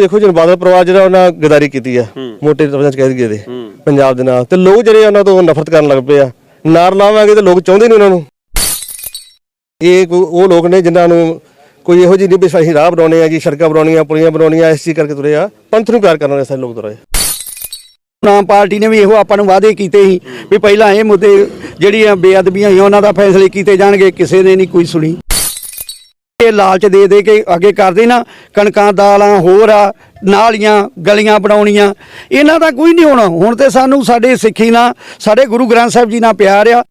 ਦੇਖੋ ਜਨ ਬਾਦਲ ਪਰਿਵਾਰ ਜਿਹੜਾ ਉਹਨਾਂ ਗਦਾਰੀ ਕੀਤੀ ਆ ਮੋਟੇ ਲਫ਼ਜ਼ਾਂ ਚ ਕਹਿ ਦਈਏ ਤੇ ਪੰਜਾਬ ਦੇ ਨਾਲ। ਤੇ ਲੋਕ ਜਿਹੜੇ ਉਹਨਾਂ ਤੋਂ ਨਫ਼ਰਤ ਕਰਨ ਲੱਗ ਪਏ ਆ। ਨਾਰ ਲਾਵਾਂਗੇ ਤੇ ਲੋਕ ਚਾਹੁੰਦੇ ਨਹੀਂ ਉਹਨਾਂ ਨੂੰ। ਇਹ ਉਹ ਲੋਕ ਨੇ ਜਿਨ੍ਹਾਂ ਨੂੰ ਕੋਈ ਇਹੋ ਜਿਹੀ ਨਹੀਂ ਵੀ ਅਸੀਂ ਰਾਹ ਬਣਾਉਣੇ ਆ ਜੀ ਸੜਕਾਂ ਬਣਾਉਣੀਆਂ ਪੁਲੀਆਂ ਬਣਾਉਣੀਆਂ ਇਸ ਚੀਜ਼ ਕਰਕੇ ਤੁਰੇ ਆ। ਪੰਥ ਨੂੰ ਪਿਆਰ ਕਰਨ ਵਾਲੇ ਸਾਰੇ ਲੋਕ ਤੁਰੇ ਆਮ ਪਾਰਟੀ ਨੇ ਵੀ ਇਹੋ ਆਪਾਂ ਨੂੰ ਵਾਅਦੇ ਕੀਤੇ ਸੀ ਵੀ ਪਹਿਲਾਂ ਇਹ ਮੁੱਦੇ ਜਿਹੜੀਆਂ ਬੇਅਦਬੀਆਂ ਸੀ ਉਹਨਾਂ ਦਾ ਫੈਸਲੇ ਕੀਤੇ ਜਾਣਗੇ ਕਿਸੇ ਨੇ ਨਹੀਂ ਕੋਈ ਸੁਣੀ। ਇਹ ਲਾਲਚ ਦੇ ਦੇ ਕੇ ਅੱਗੇ ਕਰਦੇ ਨਾ, ਕਣਕਾਂ, ਦਾਲਾਂ ਹੋਰ ਆ, ਨਾਲੀਆਂ, ਗਲੀਆਂ ਬਣਾਉਣੀਆਂ। ਇਹਨਾਂ ਦਾ ਕੋਈ ਨਹੀਂ ਹੋਣਾ। ਹੁਣ ਤੇ ਸਾਨੂੰ ਸਾਡੇ ਸਿੱਖੀ ਨਾਲ, ਸਾਡੇ ਗੁਰੂ ਗ੍ਰੰਥ ਸਾਹਿਬ ਜੀ ਨਾਲ ਪਿਆਰ ਆ।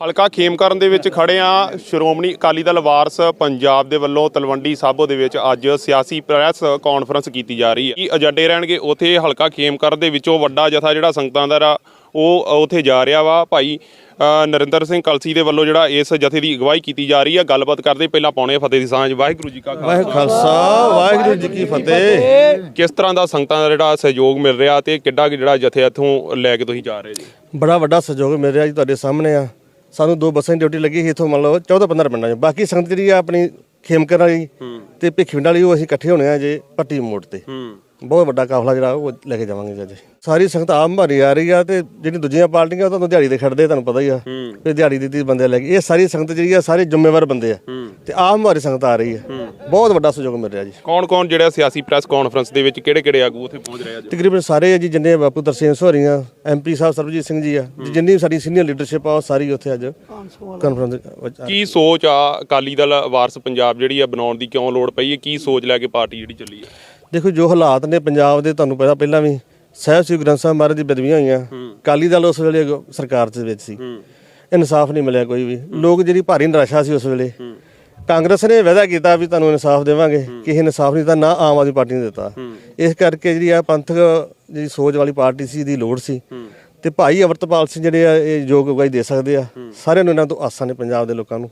ਹਲਕਾ ਖੇਮਕਰਨ ਦੇ ਵਿੱਚ ਖੜੇ ਆ ਸ਼੍ਰੋਮਣੀ ਅਕਾਲੀ ਦਲ ਵਾਰਸ ਪੰਜਾਬ ਦੇ ਵੱਲੋਂ ਤਲਵੰਡੀ ਸਾਬੋ ਦੇ ਵਿੱਚ ਅੱਜ ਸਿਆਸੀ ਪ੍ਰੈਸ ਕਾਨਫਰੰਸ ਕੀਤੀ ਜਾ ਰਹੀ ਹੈ। ਕਿ ਏਜੰਡੇ ਰਹਿਣਗੇ? ਉਥੇ ਹਲਕਾ ਖੇਮਕਰਨ ਦੇ ਵਿੱਚੋਂ ਵੱਡਾ ਜਥਾ ਜਿਹੜਾ ਸੰਗਤਾਂ ਦਾ ਉਹ, ਉਥੇ ਜਾ ਰਿਹਾ ਵਾ। ਭਾਈ ਨਰਿੰਦਰ ਸਿੰਘ ਕਲਸੀ ਦੇ ਵੱਲੋਂ ਜਿਹੜਾ ਇਸ ਜਥੇ ਦੀ ਅਗਵਾਈ ਕੀਤੀ ਜਾ ਰਹੀ ਹੈ ਗੱਲਬਾਤ ਕਰਦੇ ਪਹਿਲਾਂ ਪਾਉਣੇ ਫਤਿਹ ਦੀ ਸਾਂਝ। ਵਾਹਿਗੁਰੂ ਜੀ ਕਾ ਖਾਲਸਾ। ਵਾਹਿਗੁਰੂ ਜੀ ਕੀ ਫਤਿਹ। ਕਿਸ ਤਰ੍ਹਾਂ ਦਾ ਸੰਗਤਾਂ ਦਾ ਜਿਹੜਾ ਸਹਿਯੋਗ ਮਿਲ ਰਿਹਾ ਤੇ ਕਿੱਡਾ ਜਿਹੜਾ ਜਥੇ ਇੱਥੋਂ ਲੈ ਕੇ ਤੁਸੀਂ ਜਾ ਰਹੇ ਜੀ? ਬੜਾ ਵੱਡਾ ਸਹਿਯੋਗ ਮਿਲ ਰਿਹਾ ਜੀ ਤੁਹਾਡੇ ਸਾਹਮਣੇ ਆ। ਸਾਨੂੰ ਦੋ ਬੱਸਾਂ ਦੀ ਡਿਊਟੀ ਲੱਗੀ ਸੀ ਇੱਥੋਂ ਮੰਨ ਲਓ 14 15 ਪਿੰਡਾਂ 'ਚ। ਬਾਕੀ ਸੰਗਤ ਜਿਹੜੀ ਆ ਆਪਣੀ ਖੇਮਕਰ ਵਾਲੀ ਤੇ ਭਿੱਖੀਵਿੰਡ ਵਾਲੀ ਉਹ ਅਸੀਂ ਇਕੱਠੇ ਹੋਣੇ ਆ ਜੇ ਪੱਟੀ ਮੋੜ ਤੇ। ਹੂੰ। ਬਹੁਤ ਵੱਡਾ ਕਾਫਲਾ ਜਿਹੜਾ ਉਹ ਲੈ ਕੇ ਜਾਵਾਂਗੇ ਜੀ ਅੱਜ। ਸਾਰੀ ਸੰਗਤ ਆਮ ਭਾਰੀ ਆ ਰਹੀ ਆ ਤੇ ਜਿਹੜੀ ਦੂਜੀਆਂ ਪਾਰਟੀਆਂ ਉਹ ਤੁਹਾਨੂੰ ਦਿਹਾੜੀ ਦੇ ਖੜਦੇ ਤੁਹਾਨੂੰ ਪਤਾ ਹੀ ਆ। ਵੀ ਦਿਹਾੜੀ ਦਿੱਤੀ ਬੰਦੇ ਲੈ ਕੇ। ਇਹ ਸਾਰੀ ਸੰਗਤ ਜਿਹੜੀ ਆ ਸਾਰੇ ਜ਼ਿੰਮੇਵਾਰ ਬੰਦੇ ਆ। ਤੇ ਆਮ ਭਾਰੀ ਸੰਗਤ ਆ ਰਹੀ ਆ। ਬਹੁਤ ਵੱਡਾ ਸਹਿਯੋਗ ਮਿਲ ਰਿਹਾ ਜੀ। ਕੌਣ ਕੌਣ ਜਿਹੜਾ ਸਿਆਸੀ ਪ੍ਰੈਸ ਕਾਨਫਰੰਸ ਦੇ ਵਿੱਚ ਕਿਹੜੇ ਕਿਹੜੇ ਆਗੂ ਉੱਥੇ ਪਹੁੰਚ ਰਹੇ ਆ ਜੀ? ਤਕਰੀਬਨ ਸਾਰੇ ਆ ਜੀ ਜਿੰਨੇ ਬਾਪੂ ਤਰਸੇਮ ਸੋਹਰੀਆਂ ਐਮਪੀ ਸਾਹਿਬ ਸਰਬਜੀਤ ਸਿੰਘ ਜੀ ਆ ਜਿੰਨੀ ਸਾਡੀ ਸੀਨੀਅਰ ਲੀਡਰਸ਼ਿਪ ਆ ਉਹ ਸਾਰੀ ਉੱਥੇ ਅੱਜ ਕਾਨਫਰੰਸ ਵਿੱਚ ਆ। ਕੀ ਸੋਚ ਆ ਅਕਾਲੀ ਦਲ ਵਾਰਸ ਪੰਜਾਬ ਜਿਹੜੀ ਆ ਬਣਾਉਣ ਦੀ ਕਿਉਂ ਲੋੜ ਪਈ ਹੈ? ਕੀ ਸੋਚ ਲੈ ਕੇ ਪਾਰਟੀ ਜਿਹੜੀ ਚੱਲੀ ਹੈ ਦੇਖੋ ਜੋ ਹਾਲਾਤ ਨੇ ਪੰਜਾਬ ਦੇ ਤੁਹਾਨੂੰ ਪਤਾ ਪਹਿਲਾਂ ਵੀ ਸਾਹਿਬ ਸ੍ਰੀ ਗ੍ਰੰਥ ਸਾਹਿਬ ਮਹਾਰਾਜ ਦੀ ਬਦਵੀਆਂ ਹੋਈਆਂ। ਕਾਲੀ ਦਲ ਉਸ ਵੇਲੇ ਸਰਕਾਰ ਦੇ ਵਿੱਚ ਸੀ। ਇਨਸਾਫ ਨਹੀਂ ਮਿਲਿਆ ਕੋਈ ਵੀ। ਲੋਕ ਜਿਹੜੀ ਭਾਰੀ ਨਿਰਾਸ਼ਾ ਸੀ ਉਸ ਵੇਲੇ। ਕਾਂਗਰਸ ਨੇ ਵਾਅਦਾ ਕੀਤਾ ਵੀ ਤੁਹਾਨੂੰ ਇਨਸਾਫ ਦੇਵਾਂਗੇ। ਕਿਸੇ ਇਨਸਾਫ ਨਹੀਂ ਤਾਂ ਨਾ ਆਮ ਆਦਮੀ ਪਾਰਟੀ ਨੇ ਦਿੱਤਾ। ਇਸ ਕਰਕੇ ਜਿਹੜੀ ਆ ਪੰਥਕ ਜਿਹੜੀ ਸੋਚ ਵਾਲੀ ਪਾਰਟੀ ਸੀ ਦੀ ਲੋੜ ਸੀ। ਤੇ ਭਾਈ ਅਮਰਤਪਾਲ ਸਿੰਘ ਜਿਹੜੇ ਆ ਇਹ ਯੋਗ ਅਗਵਾਈ ਦੇ ਸਕਦੇ ਆ। ਸਾਰਿਆਂ ਨੂੰ ਇਹਨਾਂ ਤੋਂ ਆਸਾਂ ਨੇ ਪੰਜਾਬ ਦੇ ਲੋਕਾਂ ਨੂੰ।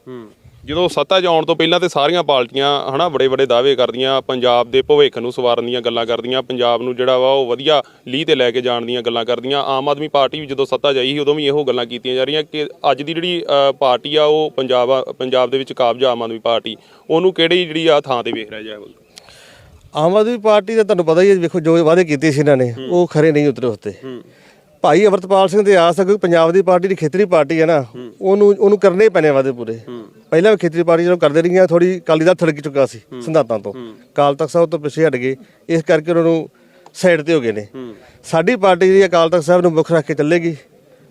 ਜਦੋਂ ਸੱਤਾ 'ਚ ਆਉਣ ਤੋਂ ਪਹਿਲਾਂ ਤੇ ਸਾਰੀਆਂ ਪਾਰਟੀਆਂ ਹਨਾ ਬੜੇ ਬੜੇ ਦਾਅਵੇ ਕਰਦੀਆਂ ਪੰਜਾਬ ਦੇ ਭਵਿੱਖ ਨੂੰ ਸਵਾਰਨ ਦੀਆਂ ਗੱਲਾਂ ਕਰਦੀਆਂ ਪੰਜਾਬ ਨੂੰ ਜਿਹੜਾ ਵਾ ਉਹ ਵਧੀਆ ਲੀਹ ਤੇ ਲੈ ਕੇ ਜਾਣ ਦੀਆਂ ਗੱਲਾਂ ਕਰਦੀਆਂ ਆਮ ਆਦਮੀ ਪਾਰਟੀ ਵੀ ਜਦੋਂ ਸੱਤਾ 'ਚ ਆਈ ਸੀ ਉਦੋਂ ਵੀ ਇਹੋ ਗੱਲਾਂ ਕੀਤੀਆਂ ਜਾ ਰਹੀਆਂ ਕਿ ਅੱਜ ਦੀ ਜਿਹੜੀ ਪਾਰਟੀ ਆ ਉਹ ਪੰਜਾਬ ਪੰਜਾਬ ਦੇ ਵਿੱਚ ਕਾਬਜ ਆਮ ਆਦਮੀ ਪਾਰਟੀ ਉਹਨੂੰ ਕਿਹੜੀ ਜਿਹੜੀ ਆ ਥਾਂ ਤੇ ਵੇਖ ਰਿਹਾ ਜਾਏ ਆਮ ਆਦਮੀ ਪਾਰਟੀ ਦਾ ਤੁਹਾਨੂੰ ਪਤਾ ਹੀ ਹੈ ਵੇਖੋ ਜੋ ਵਾਅਦੇ ਕੀਤੇ ਸੀ ਇਹਨਾਂ ਨੇ ਉਹ ਖਰੇ ਨਹੀਂ ਉਤਰੇ ਉਸਤੇ ਭਾਈ ਅਮਰਤਪਾਲ ਸਿੰਘ ਦੇ ਆਸ ਅਗਰ ਪੰਜਾਬ ਦੀ ਪਾਰਟੀ ਦੀ ਖੇਤਰੀ ਪਾਰਟੀ ਹੈ ਨਾ ਉਹਨੂੰ ਉਹਨੂੰ ਕਰਨੇ ਪੈਣੇ ਵਾਅਦੇ ਪੂਰੇ। ਪਹਿਲਾਂ ਵੀ ਖੇਤਰੀ ਪਾਰਟੀ ਜਦੋਂ ਕਰਦੇ ਰਹੀਆਂ ਥੋੜੀ ਕਾਲੀ ਦਾ ਥੜਕ ਚੁੱਕਾ ਸੀ ਸਿਧਾਂਤਾਂ ਤੋਂ। ਕਾਲ ਤਖਤ ਸਾਹਿਬ ਤੋਂ ਪਿੱਛੇ ਹਟ ਗਏ ਇਸ ਕਰਕੇ ਉਹਨਾਂ ਨੂੰ ਸਾਈਡ ਤੇ ਹੋ ਗਏ ਨੇ। ਸਾਡੀ ਪਾਰਟੀ ਜਿਹੜੀ ਅਕਾਲ ਤਖਤ ਸਾਹਿਬ ਨੂੰ ਮੁੱਖ ਰੱਖ ਕੇ ਚੱਲੇਗੀ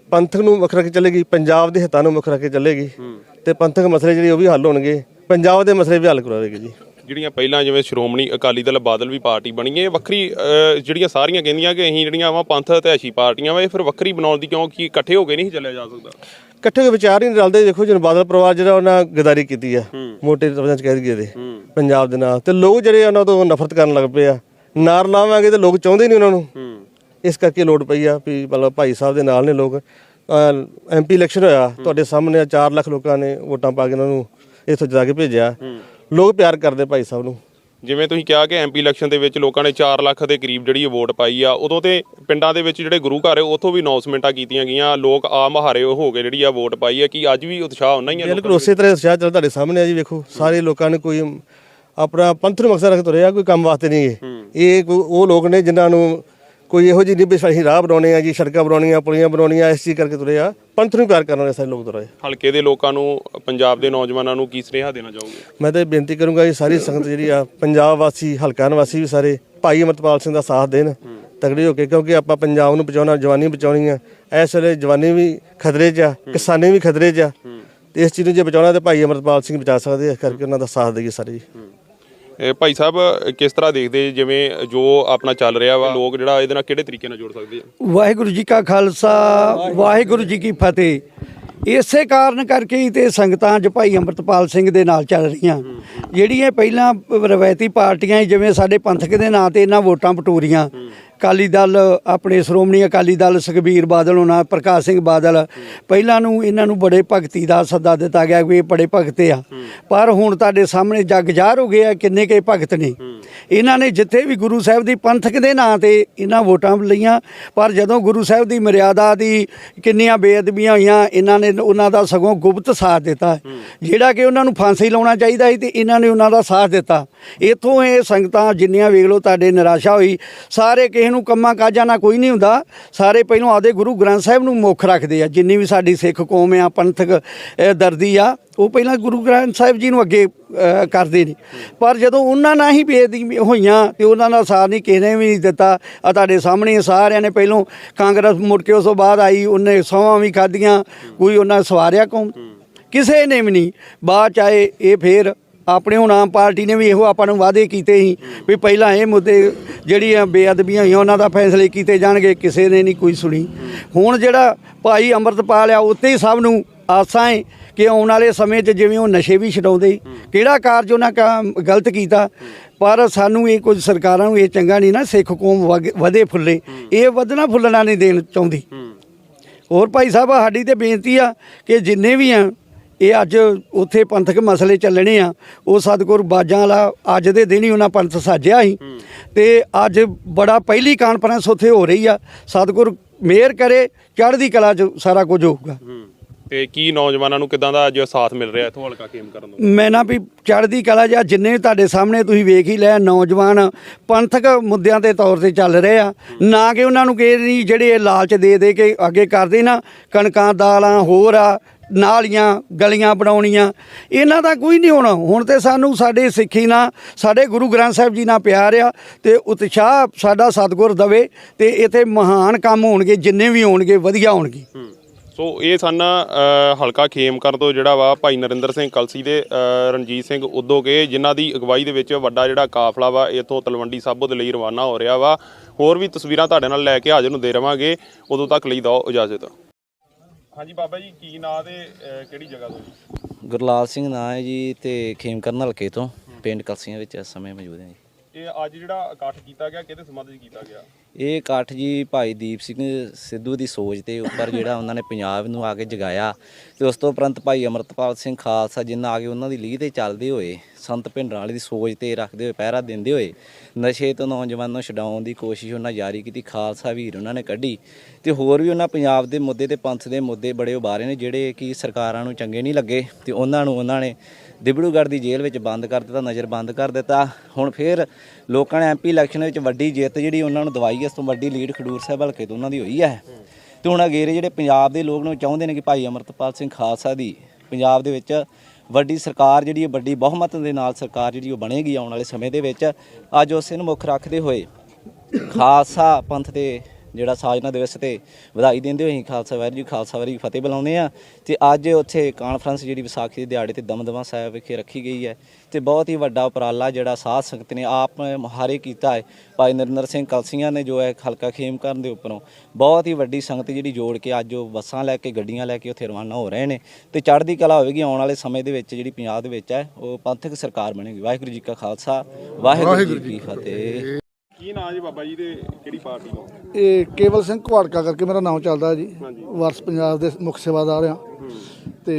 ਪੰਥਕ ਨੂੰ ਮੁੱਖ ਰੱਖ ਕੇ ਚੱਲੇਗੀ ਪੰਜਾਬ ਦੇ ਹਿੱਤਾਂ ਨੂੰ ਮੁੱਖ ਰੱਖ ਕੇ ਚੱਲੇਗੀ ਤੇ ਪੰਥਕ ਮਸਲੇ ਜਿਹੜੇ ਉਹ ਵੀ ਹੱਲ ਹੋਣਗੇ ਪੰਜਾਬ ਦੇ ਮਸਲੇ ਵੀ ਹੱਲ ਕਰਵਾਵੇਗੀ ਜੀ। ਜਿਹੜੀਆਂ ਪਹਿਲਾਂ ਜਿਵੇਂ ਸ਼੍ਰੋਮਣੀ ਅਕਾਲੀ ਦਲ ਬਾਦਲ ਵੀ ਪਾਰਟੀ ਬਣੀ ਹੈ ਇਹ ਵੱਖਰੀ ਜਿਹੜੀਆਂ ਸਾਰੀਆਂ ਕਹਿੰਦੀਆਂ ਕਿ ਅਸੀਂ ਜਿਹੜੀਆਂ ਵਾ ਪੰਥ ਤੇ ਅਸ਼ੀ ਪਾਰਟੀਆਂ ਵਾ ਇਹ ਫਿਰ ਵੱਖਰੀ ਬਣਾਉਣ ਦੀ ਕਿਉਂਕਿ ਇਕੱਠੇ ਹੋ ਕੇ ਨਹੀਂ ਚੱਲਿਆ ਜਾ ਸਕਦਾ? ਇਕੱਠੇ ਕੇ ਵਿਚਾਰ ਹੀ ਨਹੀਂ ਰਲਦੇ ਦੇਖੋ ਜਨ ਬਾਦਲ ਪਰਿਵਾਰ ਜਿਹੜਾ ਉਹਨਾਂ ਗਦਾਰੀ ਕੀਤੀ ਆ ਮੋਟੇ ਲਫ਼ਜ਼ਾਂ ਚ ਕਹਿ ਦਈਏ ਤੇ ਪੰਜਾਬ ਦੇ ਨਾਲ ਤੇ ਲੋਕ ਜਿਹੜੇ ਉਹਨਾਂ ਤੋਂ ਨਫ਼ਰਤ ਕਰਨ ਲੱਗ ਪਏ ਆ। ਨਾਰ ਲਾਵਾਂਗੇ ਤੇ ਲੋਕ ਚਾਹੁੰਦੇ ਨਹੀਂ ਉਹਨਾਂ ਨੂੰ। ਇਸ ਕਰਕੇ ਲੋੜ ਪਈ ਆ ਵੀ ਮਤਲਬ ਭਾਈ ਸਾਹਿਬ ਦੇ ਨਾਲ ਨੇ ਲੋਕ ਐਮਪੀ ਇਲੈਕਸ਼ਨ ਹੋਇਆ ਤੁਹਾਡੇ ਸਾਹਮਣੇ 4 ਲੱਖ ਲੋਕਾਂ ਨੇ ਵੋਟਾਂ ਪਾ ਕੇ ਉਹਨਾਂ ਨੂੰ ਇੱਥੋਂ ਜਿਤਾ ਕੇ ਭੇਜਿਆ। ਲੋਕ ਪਿਆਰ ਕਰਦੇ ਭਾਈ ਸਾਹਿਬ ਨੂੰ। ਜਿਵੇਂ ਤੁਸੀਂ ਕਿਹਾ ਕਿ ਐਮਪੀ ਇਲੈਕਸ਼ਨ ਦੇ ਵਿੱਚ ਲੋਕਾਂ ਨੇ 4 ਲੱਖ ਦੇ ਕਰੀਬ ਜਿਹੜੀ ਵੋਟ ਪਾਈ ਆ ਉਦੋਂ ਤੇ ਪਿੰਡਾਂ ਦੇ ਵਿੱਚ ਜਿਹੜੇ ਗੁਰੂ ਘਰ ਹੈ ਉਥੋਂ ਵੀ ਅਨਾਉਂਸਮੈਂਟਾਂ ਕੀਤੀਆਂ ਗਈਆਂ। ਲੋਕ ਆ ਮਹਾਰੇ ਹੋ ਕੇ ਜਿਹੜੀ ਆ ਵੋਟ ਪਾਈ ਹੈ ਕਿ ਅੱਜ ਵੀ ਉਤਸ਼ਾਹ ਉਹਨਾਂ ਹੀ ਆ ਬਿਲਕੁਲ ਉਸੇ ਤਰ੍ਹਾਂ ਸ਼ਾਇਦ ਚੱਲ ਤੁਹਾਡੇ ਸਾਹਮਣੇ ਆ ਜੀ ਵੇਖੋ ਸਾਰੇ ਲੋਕਾਂ ਨੇ ਕੋਈ ਆਪਣਾ ਪੰਥ ਨੂੰ ਮਕਸਦ ਰੱਖ ਤੁਰਿਆ ਕੋਈ ਕੰਮ ਵਾਸਤੇ ਨਹੀਂ ਇਹ। ਇਹ ਉਹ ਲੋਕ ਨੇ ਜਿਨ੍ਹਾਂ ਨੂੰ ਕੋਈ ਇਹੋ ਜਿਹੀ ਨਹੀਂ ਵੀ ਅਸੀਂ ਰਾਹ ਬਣਾਉਣੇ ਆ ਜੀ ਸੜਕਾਂ ਬਣਾਉਣੀਆਂ ਪੁਲੀਆਂ ਬਣਾਉਣੀਆਂ ਇਸ ਚੀਜ਼ ਕਰਕੇ ਤੁਰੇ ਆ। ਪੰਥ ਨੂੰ ਪਿਆਰ ਕਰਨ ਵਾਲੇ ਸਾਰੇ ਲੋਕ ਤੁਰੇ ਹਲਕੇ ਦੇ ਲੋਕਾਂ ਨੂੰ ਪੰਜਾਬ ਦੇ ਨੌਜਵਾਨਾਂ ਨੂੰ ਕੀ ਸੁਨੇਹਾ ਦੇਣਾ ਚਾਹੋਗੇ? ਮੈਂ ਤਾਂ ਬੇਨਤੀ ਕਰੂੰਗਾ ਜੀ ਸਾਰੀ ਸੰਗਤ ਜਿਹੜੀ ਆ ਪੰਜਾਬ ਵਾਸੀ ਹਲਕਾ ਨਿਵਾਸੀ ਵੀ ਸਾਰੇ ਭਾਈ ਅਮਰਤਪਾਲ ਸਿੰਘ ਦਾ ਸਾਥ ਦੇਣ ਤਗੜੇ ਹੋ ਕੇ ਕਿਉਂਕਿ ਆਪਾਂ ਪੰਜਾਬ ਨੂੰ ਬਚਾਉਣਾ ਜਵਾਨੀ ਬਚਾਉਣੀ ਆ। ਇਸ ਵੇਲੇ ਜਵਾਨੀ ਵੀ ਖਤਰੇ 'ਚ ਆ ਕਿਸਾਨੀ ਵੀ ਖਤਰੇ 'ਚ ਆ। ਤੇ ਇਸ ਚੀਜ਼ ਨੂੰ ਜੇ ਬਚਾਉਣਾ ਤੇ ਭਾਈ ਅਮਰਤਪਾਲ ਸਿੰਘ ਬਚਾ ਸਕਦੇ ਆ ਇਸ ਕਰਕੇ ਉਹਨਾਂ ਦਾ ਸਾਥ ਦੇਈਏ ਸਾਰੇ ਜੀ। ਭਾਈ ਸਾਹਿਬ ਕਿਸ ਤਰ੍ਹਾਂ ਦੇਖਦੇ ਜੀ? ਜਿਵੇਂ ਜੋ ਆਪਣਾ ਚੱਲ ਰਿਹਾ ਵਾ ਲੋਕ ਜਿਹੜਾ ਇਹਦੇ ਨਾਲ ਕਿਹੜੇ ਤਰੀਕੇ ਨਾਲ ਜੋੜ ਸਕਦੇ ਆ? ਵਾਹਿਗੁਰੂ ਜੀ ਕਾ ਖਾਲਸਾ ਵਾਹਿਗੁਰੂ ਜੀ ਕੀ ਫਤਿਹ। ਇਸੇ ਕਾਰਨ ਕਰਕੇ ਹੀ ਤੇ ਸੰਗਤਾਂ ਅੱਜ ਭਾਈ ਅੰਮ੍ਰਿਤਪਾਲ ਸਿੰਘ ਦੇ ਨਾਲ ਚੱਲ ਰਹੀਆਂ। ਜਿਹੜੀਆਂ ਪਹਿਲਾਂ ਰਵਾਇਤੀ ਪਾਰਟੀਆਂ ਜਿਵੇਂ ਸਾਡੇ ਪੰਥਕ ਦੇ ਨਾਂ ਤੇ ਇਹਨਾਂ ਵੋਟਾਂ ਬਟੋਰੀਆਂ ਅਕਾਲੀ ਦਲ ਆਪਣੇ ਸ਼੍ਰੋਮਣੀ ਅਕਾਲੀ ਦਲ ਸੁਖਬੀਰ ਬਾਦਲ ਹੋਣਾ ਪ੍ਰਕਾਸ਼ ਸਿੰਘ ਬਾਦਲ ਪਹਿਲਾਂ ਨੂੰ ਇਹਨਾਂ ਨੂੰ ਬੜੇ ਭਗਤੀ ਦਾ ਸੱਦਾ ਦਿੱਤਾ ਗਿਆ ਵੀ ਇਹ ਬੜੇ ਭਗਤ ਆ। ਪਰ ਹੁਣ ਤੁਹਾਡੇ ਸਾਹਮਣੇ ਜੱਗ ਜ਼ਾਹਰ ਹੋ ਗਿਆ ਕਿੰਨੇ ਕੇ ਭਗਤ ਨੇ। ਇਹਨਾਂ ਨੇ ਜਿੱਥੇ ਵੀ ਗੁਰੂ ਸਾਹਿਬ ਦੀ ਪੰਥਕ ਦੇ ਨਾਂ ਤੇ ਇਹਨਾਂ ਵੋਟਾਂ ਲਈਆਂ ਪਰ ਜਦੋਂ ਗੁਰੂ ਸਾਹਿਬ ਦੀ ਮਰਿਆਦਾ ਦੀ ਕਿੰਨੀਆਂ ਬੇਅਦਬੀਆਂ ਹੋਈਆਂ ਇਹਨਾਂ ਨੇ ਉਹਨਾਂ ਦਾ ਸਗੋਂ ਗੁਪਤ ਸਾਥ ਦਿੱਤਾ। ਜਿਹੜਾ ਕਿ ਉਹਨਾਂ ਨੂੰ ਫਾਂਸੀ ਲਾਉਣਾ ਚਾਹੀਦਾ ਸੀ ਤੇ ਇਹਨਾਂ ਨੇ ਉਹਨਾਂ ਦਾ ਸਾਥ ਦਿੱਤਾ। ਇਥੋਂ ਇਹ ਸੰਗਤਾਂ ਜਿੰਨੀਆਂ ਵੇਖ ਲਓ ਤੁਹਾਡੇ ਨਿਰਾਸ਼ਾ ਹੋਈ ਸਾਰੇ ਕਿਸੇ ਨੂੰ ਕੰਮਾਂ ਕਾਜਾਂ ਨਾਲ ਕੋਈ ਨਹੀਂ ਹੁੰਦਾ। ਸਾਰੇ ਪਹਿਲੋਂ ਆਦੇ ਗੁਰੂ ਗ੍ਰੰਥ ਸਾਹਿਬ ਨੂੰ ਮੁੱਖ ਰੱਖਦੇ ਆ। ਜਿੰਨੀ ਵੀ ਸਾਡੀ ਸਿੱਖ ਕੌਮ ਆ ਪੰਥਕ ਦਰਦੀ ਆ ਉਹ ਪਹਿਲਾਂ ਗੁਰੂ ਗ੍ਰੰਥ ਸਾਹਿਬ ਜੀ ਨੂੰ ਅੱਗੇ ਕਰਦੇ ਨੇ। ਪਰ ਜਦੋਂ ਉਹਨਾਂ ਨਾਲ ਹੀ ਬੇਦੀ ਹੋਈਆਂ ਤੇ ਉਹਨਾਂ ਦਾ ਸਾਥ ਨਹੀਂ ਕਿਸੇ ਨੇ ਵੀ ਨਹੀਂ ਦਿੱਤਾ। ਆ ਤੁਹਾਡੇ ਸਾਹਮਣੇ ਸਾਰਿਆਂ ਨੇ ਪਹਿਲੋਂ ਕਾਂਗਰਸ ਮੁੜ ਕੇ ਉਸ ਤੋਂ ਬਾਅਦ ਆਈ ਉਹਨੇ ਸੌਵਾਂ ਵੀ ਖਾਧੀਆਂ ਕੋਈ ਉਹਨਾਂ ਸਵਾਰਿਆ ਕੌਮ। ਕਿਸੇ ਨੇ ਵੀ ਨਹੀਂ। ਬਾਅਦ ਚ ਆਏ ਇਹ ਫੇਰ ਆਪਣੇ ਹੁਣ ਆਮ ਪਾਰਟੀ ਨੇ ਵੀ ਇਹੋ ਆਪਾਂ ਨੂੰ ਵਾਅਦੇ ਕੀਤੇ ਸੀ ਵੀ ਪਹਿਲਾਂ ਇਹ ਮੁੱਦੇ ਜਿਹੜੀਆਂ ਬੇਅਦਬੀਆਂ ਹੋਈਆਂ ਉਹਨਾਂ ਦਾ ਫੈਸਲੇ ਕੀਤੇ ਜਾਣਗੇ ਕਿਸੇ ਨੇ ਨਹੀਂ ਕੋਈ ਸੁਣੀ। ਹੁਣ ਜਿਹੜਾ ਭਾਈ ਅੰਮ੍ਰਿਤਪਾਲ ਆ ਉੱਤੇ ਹੀ ਸਭ ਨੂੰ ਆਸਾਂ ਹੈ ਕਿ ਆਉਣ ਵਾਲੇ ਸਮੇਂ 'ਚ ਜਿਵੇਂ ਉਹ ਨਸ਼ੇ ਵੀ ਛਡਾਉਂਦੇ ਕਿਹੜਾ ਕਾਰਜ ਉਹਨਾਂ ਗਲਤ ਕੀਤਾ? ਪਰ ਸਾਨੂੰ ਇਹ ਕੁਝ ਸਰਕਾਰਾਂ ਨੂੰ ਇਹ ਚੰਗਾ ਨਹੀਂ ਨਾ ਸਿੱਖ ਕੌਮ ਵਧੇ ਫੁੱਲੇ। ਇਹ ਵਧਣਾ ਫੁੱਲਣਾ ਨਹੀਂ ਦੇਣ ਚਾਹੁੰਦੀ। ਹੋਰ ਭਾਈ ਸਾਹਿਬ ਸਾਡੀ ਤੇ ਬੇਨਤੀ ਆ ਕਿ ਜਿੰਨੇ ਵੀ ਆ ਇਹ ਅੱਜ ਉੱਥੇ ਪੰਥਕ ਮਸਲੇ ਚੱਲਣੇ ਆ। ਉਹ ਸਤਿਗੁਰ ਬਾਜਾਂ ਵਾਲਾ ਅੱਜ ਦੇ ਦਿਨ ਹੀ ਉਹਨਾਂ ਪੰਥ ਸਾਜਿਆ ਸੀ। ਤੇ ਅੱਜ ਬੜਾ ਪਹਿਲੀ ਕਾਨਫਰੰਸ ਉੱਥੇ ਹੋ ਰਹੀ ਆ। ਸਤਿਗੁਰ ਮਿਹਰ ਕਰੇ ਚੜ੍ਹਦੀ ਕਲਾ 'ਚ ਸਾਰਾ ਕੁਝ ਹੋਊਗਾ। ਤੇ ਕੀ ਨੌਜਵਾਨਾਂ ਨੂੰ ਕਿਦਾਂ ਦਾ ਅੱਜ ਸਾਥ ਮਿਲ ਰਿਹਾ ਇਥੋਂ ਹਲਕਾ ਖੇਮ ਕਰਨ ਦਾ ਮੈਂ ਨਾ ਵੀ ਚੜ੍ਹਦੀ ਕਲਾ ਜਾਂ ਜਿੰਨੇ ਤੁਹਾਡੇ ਸਾਹਮਣੇ ਤੁਸੀਂ ਵੇਖ ਹੀ ਲਿਆ ਨੌਜਵਾਨ ਪੰਥਕ ਮੁੱਦਿਆਂ ਦੇ ਤੌਰ ਤੇ ਚੱਲ ਰਹੇ ਆ। ਨਾ ਕਿ ਉਹਨਾਂ ਨੂੰ ਕਿ ਜਿਹੜੇ ਇਹ ਲਾਲਚ ਦੇ ਦੇ ਕੇ ਅੱਗੇ ਕਰਦੇ ਨਾ ਕਣਕਾਂ ਦਾਲਾਂ ਹੋਰ ਆ ਨਾਲੀਆਂ, ਗਲੀਆਂ ਬਣਾਉਣੀਆਂ। ਇਹਨਾਂ ਦਾ ਕੋਈ ਨਹੀਂ ਹੋਣਾ। ਹੁਣ ਤੇ ਸਾਨੂੰ ਸਾਡੇ ਸਿੱਖੀ ਨਾਲ, ਸਾਡੇ ਗੁਰੂ ਗ੍ਰੰਥ ਸਾਹਿਬ ਜੀ ਨਾਲ ਪਿਆਰ ਆ ਤੇ ਉਤਸ਼ਾਹ ਸਾਡਾ ਸਤਿਗੁਰ ਦਵੇ ਤੇ ਇੱਥੇ ਮਹਾਨ ਕੰਮ ਹੋਣਗੇ, ਜਿੰਨੇ ਵੀ ਹੋਣਗੇ, ਵਧੀਆ ਹੋਣਗੇ। ਸੋ ਇਹ ਸਨ ਹਲਕਾ ਖੇਮਕਰ ਤੋਂ ਜਿਹੜਾ ਵਾ ਭਾਈ ਨਰਿੰਦਰ ਸਿੰਘ ਕਲਸੀ ਦੇ ਰਣਜੀਤ ਸਿੰਘ ਉਦੋਕੇ ਜਿਨ੍ਹਾਂ ਦੀ ਅਗਵਾਈ ਦੇ ਵਿੱਚ ਵੱਡਾ ਜਿਹੜਾ ਕਾਫਲਾ ਵਾ ਇਥੋਂ ਤਲਵੰਡੀ ਸਾਬੋ ਦੇ ਲਈ ਰਵਾਨਾ ਹੋ ਰਿਹਾ ਵਾ। ਹੋਰ ਵੀ ਤਸਵੀਰਾਂ ਤੁਹਾਡੇ ਨਾਲ ਲੈ ਕੇ ਹਾਜ਼ਰ ਦੇ ਰਵਾਂਗੇ। ਉਦੋਂ ਤੱਕ ਲਈ ਦਿਓ ਇਜਾਜ਼ਤ। ਹਾਂਜੀ ਬਾਬਾ ਜੀ ਕੀ ਨਾਂ ਤੇ ਕਿਹੜੀ ਜਗ੍ਹਾ ਤੋਂ ਜੀ? ਗੁਰਲਾਲ ਸਿੰਘ ਨਾਂ ਹੈ ਜੀ ਤੇ ਖੇਮਕਰਨ ਹਲਕੇ ਤੋਂ ਪਿੰਡ ਕਲਸੀਆਂ ਵਿੱਚ ਇਸ ਸਮੇਂ ਮੌਜੂਦ ਹਾਂ ਜੀ। ਇਹ ਅੱਜ ਜਿਹੜਾ ਇਕੱਠ ਕੀਤਾ ਗਿਆ ਕਿਹਦੇ ਸੰਬੰਧ ਵਿੱਚ ਕੀਤਾ ਗਿਆ? ਇਹ ਇਕੱਠ ਜੀ ਭਾਈ ਦੀਪ ਸਿੰਘ ਸਿੱਧੂ ਦੀ ਸੋਚ ਤੇ ਉੱਪਰ ਜਿਹੜਾ ਉਹਨਾਂ ਨੇ ਪੰਜਾਬ ਨੂੰ ਆ ਕੇ ਜਗਾਇਆ ਤੇ ਉਸ ਤੋਂ ਉਪਰੰਤ ਭਾਈ ਅਮਰਤਪਾਲ ਸਿੰਘ ਖਾਲਸਾ ਜਿਨ੍ਹਾਂ ਆ ਕੇ ਉਹਨਾਂ ਦੀ ਲੀਹ ਤੇ ਚੱਲਦੇ ਹੋਏ, ਸੰਤ ਭਿੰਡਰਾਂ ਵਾਲੇ ਦੀ ਸੋਚ ਤੇ ਰੱਖਦੇ ਹੋਏ, ਪਹਿਰਾ ਦਿੰਦੇ ਹੋਏ ਨਸ਼ੇ ਤੋਂ ਨੌਜਵਾਨਾਂ ਨੂੰ ਛਡਾਉਣ ਦੀ ਕੋਸ਼ਿਸ਼ ਉਹਨਾਂ ਜਾਰੀ ਕੀਤੀ, ਖਾਲਸਾ ਵੀਰ ਉਹਨਾਂ ਨੇ ਕੱਢੀ ਤੇ ਹੋਰ ਵੀ ਉਹਨਾਂ ਪੰਜਾਬ ਦੇ ਮੁੱਦੇ ਤੇ ਪੰਥ ਦੇ ਮੁੱਦੇ ਬੜੇ ਉਭਾਰੇ ਨੇ ਜਿਹੜੇ ਕਿ ਸਰਕਾਰਾਂ ਨੂੰ ਚੰਗੇ ਨਹੀਂ ਲੱਗੇ ਤੇ ਉਹਨਾਂ ਨੂੰ ਉਹਨਾਂ ਨੇ ਦਿਬੜੂਗੜ੍ਹ ਦੀ ਜੇਲ੍ਹ ਵਿੱਚ ਬੰਦ ਕਰ ਦਿੱਤਾ, ਨਜ਼ਰ ਬੰਦ ਕਰ ਦਿੱਤਾ। ਹੁਣ ਫਿਰ ਲੋਕਾਂ ਨੇ ਐਮਪੀ ਇਲੈਕਸ਼ਨ ਵਿੱਚ ਵੱਡੀ ਜਿੱਤ ਜਿਹੜੀ ਉਹਨਾਂ ਨੂੰ ਦਵਾਈ ਇਸ ਤੋਂ ਵੱਡੀ ਲੀਡ ਖਡੂਰ ਸਾਹਿਬ ਹਲਕੇ ਤੋਂ ਉਹਨਾਂ ਦੀ ਹੋਈ ਹੈ ਤੇ ਹੁਣ ਅਗੇਰੇ ਜਿਹੜੇ ਪੰਜਾਬ ਦੇ ਲੋਕ ਨੂੰ ਚਾਹੁੰਦੇ ਨੇ ਕਿ ਭਾਈ ਅਮਰਤਪਾਲ ਸਿੰਘ ਖਾਲਸਾ ਦੀ ਪੰਜਾਬ ਦੇ ਵਿੱਚ ਵੱਡੀ ਸਰਕਾਰ ਜਿਹੜੀ ਹੈ, ਵੱਡੀ ਬਹੁਮਤ ਦੇ ਨਾਲ ਸਰਕਾਰ ਜਿਹੜੀ ਉਹ ਬਣੇਗੀ ਆਉਣ ਵਾਲੇ ਸਮੇਂ ਦੇ ਵਿੱਚ। ਅੱਜ ਉਸੇ ਨੂੰ ਮੁੱਖ ਰੱਖਦੇ ਹੋਏ ਖਾਲਸਾ ਪੰਥ ਦੇ ਜਿਹੜਾ ਸਾਜਨਾ ਦਿਵਸ ਤੇ ਵਧਾਈ ਦਿੰਦੇ ਹੋਏ ਖਾਲਸਾ ਵਾਹਿਗੁਰੂ ਜੀ ਖਾਲਸਾ ਵਾਹਿਗੁਰੂ ਜੀ ਫਤਿਹ ਬੁਲਾਉਂਦੇ ਆ ਤੇ ਅੱਜ ਉੱਥੇ ਕਾਨਫਰੰਸ ਜਿਹੜੀ ਵਿਸਾਖੀ ਦੇ ਦਿਹਾੜੇ ਤੇ ਦਮਦਮਾ ਸਾਹਿਬ ਵਿਖੇ ਰੱਖੀ ਗਈ ਹੈ ਤੇ ਬਹੁਤ ਹੀ ਵੱਡਾ ਉਪਰਾਲਾ ਜਿਹੜਾ ਸਾਧ ਸੰਗਤ ਨੇ ਆਪ ਮੁਹਾਰੇ ਕੀਤਾ ਹੈ। ਭਾਈ ਨਰਿੰਦਰ ਸਿੰਘ ਕਲਸੀਆਂ ਨੇ ਜੋ ਹੈ ਹਲਕਾ ਖੇਮ ਕਰਨ ਦੇ ਉੱਪਰੋਂ ਬਹੁਤ ਹੀ ਵੱਡੀ ਸੰਗਤ ਜਿਹੜੀ ਜੋੜ ਕੇ ਅੱਜ ਉਹ ਬੱਸਾਂ ਲੈ ਕੇ ਗੱਡੀਆਂ ਲੈ ਕੇ ਉੱਥੇ ਰਵਾਨਾ ਹੋ ਰਹੇ ਨੇ ਤੇ ਚੜ੍ਹਦੀ ਕਲਾ ਹੋਵੇਗੀ ਆਉਣ ਵਾਲੇ ਸਮੇਂ ਦੇ ਵਿੱਚ ਜਿਹੜੀ ਪੰਜਾਬ ਦੇ ਵਿੱਚ ਹੈ ਉਹ ਪੰਥਕ ਸਰਕਾਰ ਬਣੇਗੀ। ਵਾਹਿਗੁਰੂ ਜੀ ਕਾ ਖਾਲਸਾ ਵਾਹਿਗੁਰੂ ਜੀ ਕੀ ਫਤਿਹ। ਕੀ ਨਾਂ ਜੀ ਬਾਬਾ ਜੀ ਦੇ? ਕਿਹੜੀ ਪਾਰਟੀ ਤੋਂ? ਇਹ ਕੇਵਲ ਸਿੰਘ ਕੁਹਾੜਕਾ ਕਰਕੇ ਮੇਰਾ ਨਾਮ ਚੱਲਦਾ ਜੀ। ਵਾਰਸ ਪੰਜਾਬ ਦੇ ਮੁੱਖ ਸੇਵਾਦਾਰ ਆ ਤੇ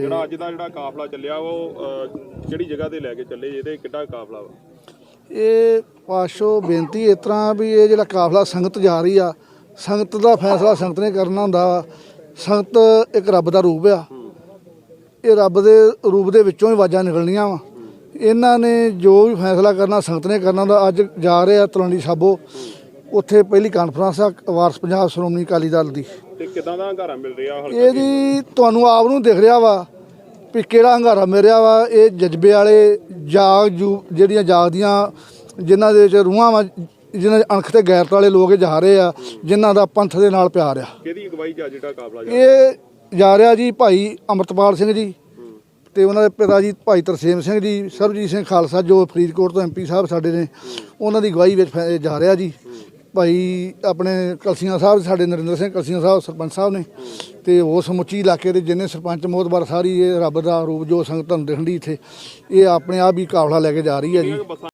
ਜਿਹੜਾ ਅੱਜ ਦਾ ਜਿਹੜਾ ਕਾਫਲਾ ਚੱਲਿਆ ਉਹ ਅ, ਕਿਹੜੀ ਜਗ੍ਹਾ ਤੇ ਲੈ ਕੇ ਚੱਲੇ? ਇਹਦੇ ਕਿੱਡਾ ਕਾਫਲਾ ਵਾ? ਇਹ ਪਾਸ਼ੋ ਬੇਨਤੀ ਇਸ ਤਰ੍ਹਾਂ ਵੀ ਇਹ ਜਿਹੜਾ ਕਾਫਲਾ ਸੰਗਤ ਜਾ ਰਹੀ ਆ ਸੰਗਤ ਦਾ ਫੈਸਲਾ ਸੰਗਤ ਨੇ ਕਰਨਾ ਹੁੰਦਾ ਵਾ। ਸੰਗਤ ਇੱਕ ਰੱਬ ਦਾ ਰੂਪ ਆ। ਇਹ ਰੱਬ ਦੇ ਰੂਪ ਦੇ ਵਿੱਚੋਂ ਹੀ ਆਵਾਜ਼ਾਂ ਨਿਕਲਣੀਆਂ ਵਾ। ਇਹਨਾਂ ਨੇ ਜੋ ਵੀ ਫੈਸਲਾ ਕਰਨਾ ਸੰਗਤ ਨੇ ਕਰਨਾ ਹੁੰਦਾ ਅੱਜ ਜਾ ਰਹੇ ਆ ਤਲਵੰਡੀ ਸਾਬੋ। ਉੱਥੇ ਪਹਿਲੀ ਕਾਨਫਰੰਸ ਆ ਵਾਰਸ ਪੰਜਾਬ ਸ਼੍ਰੋਮਣੀ ਅਕਾਲੀ ਦਲ ਦੀ। ਤੇ ਕਿਦਾਂ ਦਾ ਹੰਗਾਰਾ ਮਿਲ ਰਿਹਾ ਹਲਕਾ ਇਹਦੀ ਤੁਹਾਨੂੰ ਆਪ ਨੂੰ ਦਿਖ ਰਿਹਾ ਵਾ ਵੀ ਕਿਹੜਾ ਹੰਗਾਰਾ ਮਿਲ ਰਿਹਾ ਵਾ। ਇਹ ਜਜ਼ਬੇ ਵਾਲੇ ਜਾਗ ਜੂ ਜਿਹੜੀਆਂ ਜਾਗਦੀਆਂ ਜਿਨ੍ਹਾਂ ਦੇ ਵਿੱਚ ਰੂਹਾਂ ਵਾ ਜਿਨ੍ਹਾਂ ਦੇ ਅਣਖ ਤੇ ਗੈਰਤ ਵਾਲੇ ਲੋਕ ਇਹ ਜਾ ਰਹੇ ਆ ਜਿਨ੍ਹਾਂ ਦਾ ਪੰਥ ਦੇ ਨਾਲ ਪਿਆਰ ਆ ਕਿਹਦੀ ਅਗਵਾਈ 'ਚ ਜਿਹੜਾ ਕਾਫਲਾ ਜਾ ਇਹ ਜਾ ਰਿਹਾ ਜੀ ਭਾਈ ਅਮਰਤਪਾਲ ਸਿੰਘ ਜੀ। ਤੇ ਉਹਨਾਂ ਦੇ ਪਿਤਾ ਜੀ ਭਾਈ ਤਰਸੇਮ ਸਿੰਘ ਜੀ, ਸਰਬਜੀਤ ਸਿੰਘ ਖਾਲਸਾ ਜੋ ਫਰੀਦਕੋਟ ਤੋਂ ਐਮਪੀ ਸਾਹਿਬ ਸਾਡੇ ਨੇ, ਉਹਨਾਂ ਦੀ ਅਗਵਾਈ ਵਿੱਚ ਫੈ- ਜਾ ਰਿਹਾ ਜੀ। ਭਾਈ ਆਪਣੇ ਕਲਸੀਆਂ ਸਾਹਿਬ, ਸਾਡੇ ਨਰਿੰਦਰ ਸਿੰਘ ਕਲਸੀਆਂ ਸਾਹਿਬ, ਸਰਪੰਚ ਸਾਹਿਬ ਨੇ ਤੇ ਉਹ ਸਮੁੱਚੀ ਇਲਾਕੇ ਦੇ ਜਿੰਨੇ ਸਰਪੰਚ ਮੋਦਬਰ ਸਾਰੀ ਇਹ ਰੱਬ ਦਾ ਰੂਪ ਜੋ ਸੰਗਤ ਨੂੰ ਦਿਖਣ ਇੱਥੇ, ਇਹ ਆਪਣੇ ਆਪ ਹੀ ਕਾਫਲਾ ਲੈ ਕੇ ਜਾ ਰਹੀ ਹੈ ਜੀ।